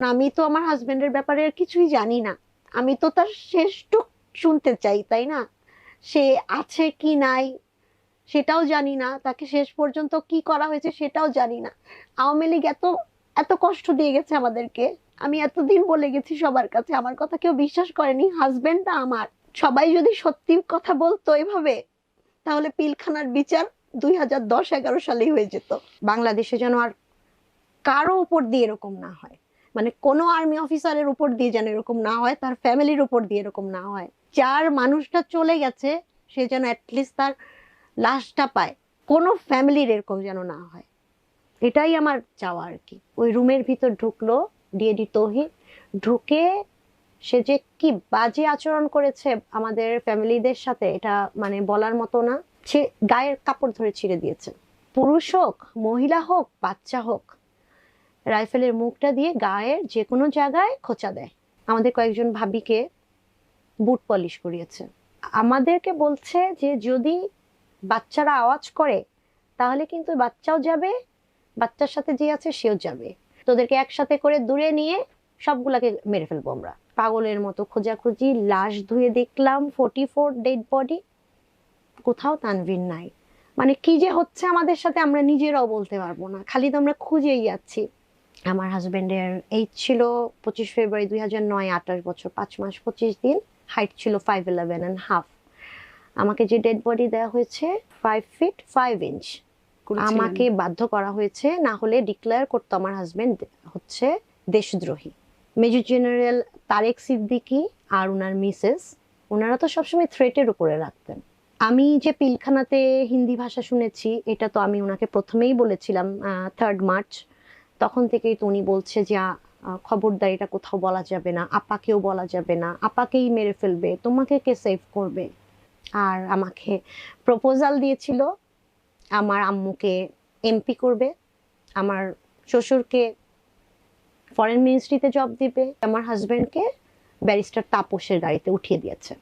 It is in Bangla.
আমি তো আমার হাজবেন্ডের ব্যাপারে আর কিছুই জানি না। আমি তো তার শেষটুক শুনতে চাই, তাই না? সে আছে কি নাই সেটাও জানি না। তাকে শেষ পর্যন্ত কি করা হয়েছে সেটাও জানি না। আওয়ামী লীগ এত এত কষ্ট দিয়ে গেছে আমাদেরকে। আমি এতদিন বলে গেছি সবার কাছে, আমার কথা কেউ বিশ্বাস করেনি হাজবেন্ডটা আমার। সবাই যদি সত্যি কথা বলতো এভাবে, তাহলে পিলখানার বিচার দুই হাজার দশ এগারো সালেই হয়ে যেত। বাংলাদেশে যেন আর কারও উপর দিয়ে এরকম না হয়। মানে কোনো আর্মি অফিসারের উপর দিয়ে যেন এরকম না হয়, তার ফ্যামিলির উপর দিয়ে এরকম না হয়। যার মানুষটা চলে গেছে, সে যেন অ্যাটলিস্ট তার লাশটা পায়। কোনো ফ্যামিলির এরকম যেন না হয়। এটাই আমার চাওয়া আর কি। ওই রুমের ভিতর ঢুকলো ডিএডি তৌহিদ। ঢুকে সে যে কি বাজে আচরণ করেছে আমাদের ফ্যামিলিদের সাথে, এটা মানে বলার মতো না। সে গায়ের কাপড় ধরে ছিঁড়ে দিয়েছে। পুরুষ হোক, মহিলা হোক, বাচ্চা হোক রাইফেলের মুখটা দিয়ে গায়ের যে কোনো জায়গায় খোঁচা দেয়। আমাদের কয়েকজন ভাবিকে বুট পলিশ করিয়েছে। আমাদেরকে বলছে যে, যদি বাচ্চারা আওয়াজ করে, তাহলে কিন্তু বাচ্চাও যাবে, বাচ্চার সাথে যে আছে সেও যাবে। তোদেরকে একসাথে করে দূরে নিয়ে সবগুলাকে মেরে ফেলব আমরা। পাগলের মতো খোঁজাখুঁজি, লাশ ধুয়ে দেখলাম ফোর্টি ফোর ডেড বডি কোথাও তানভীর নাই। মানে কি যে হচ্ছে আমাদের সাথে আমরা নিজেরাও বলতে পারব না। খালি তো আমরা খুঁজেই যাচ্ছি। আমার হাজবেন্ডের এইজ ছিল পঁচিশ ফেব্রুয়ারি দুই হাজার নয় আঠাশ বছর পাঁচ মাস পঁচিশ দিন। হাইট ছিল ফাইভ ইলেভেন অ্যান্ড হাফ আমাকে যে ডেড বডি দেওয়া হয়েছে ফাইভ ফিট ফাইভ ইঞ্চ আমাকে বাধ্য করা হয়েছে না হলে ডিক্লেয়ার করতো আমার হাজবেন্ড হচ্ছে দেশদ্রোহী। মেজর জেনারেল তারেক সিদ্দিকী আর ওনার মিসেস ওনারা তো সবসময় থ্রেটের উপরে রাখতেন। আমি যে পিলখানাতে হিন্দি ভাষা শুনেছি এটা তো আমি ওনাকে প্রথমেই বলেছিলাম থার্ড মার্চ তখন থেকেই তো উনি বলছে যে খবরদার, এটা কোথাও বলা যাবে না। আপাকেও বলা যাবে না। আপাকেই মেরে ফেলবে। তোমাকে কে সেভ করবে? আর আমাকে প্রপোজাল দিয়েছিল, আমার আম্মুকে এমপি করবে। আমার শ্বশুরকে ফরেন মিনিস্ট্রিতে জব দিবে। আমার হাজব্যান্ডকে ব্যারিস্টার তাপসের গাড়িতে উঠিয়ে দিয়েছে।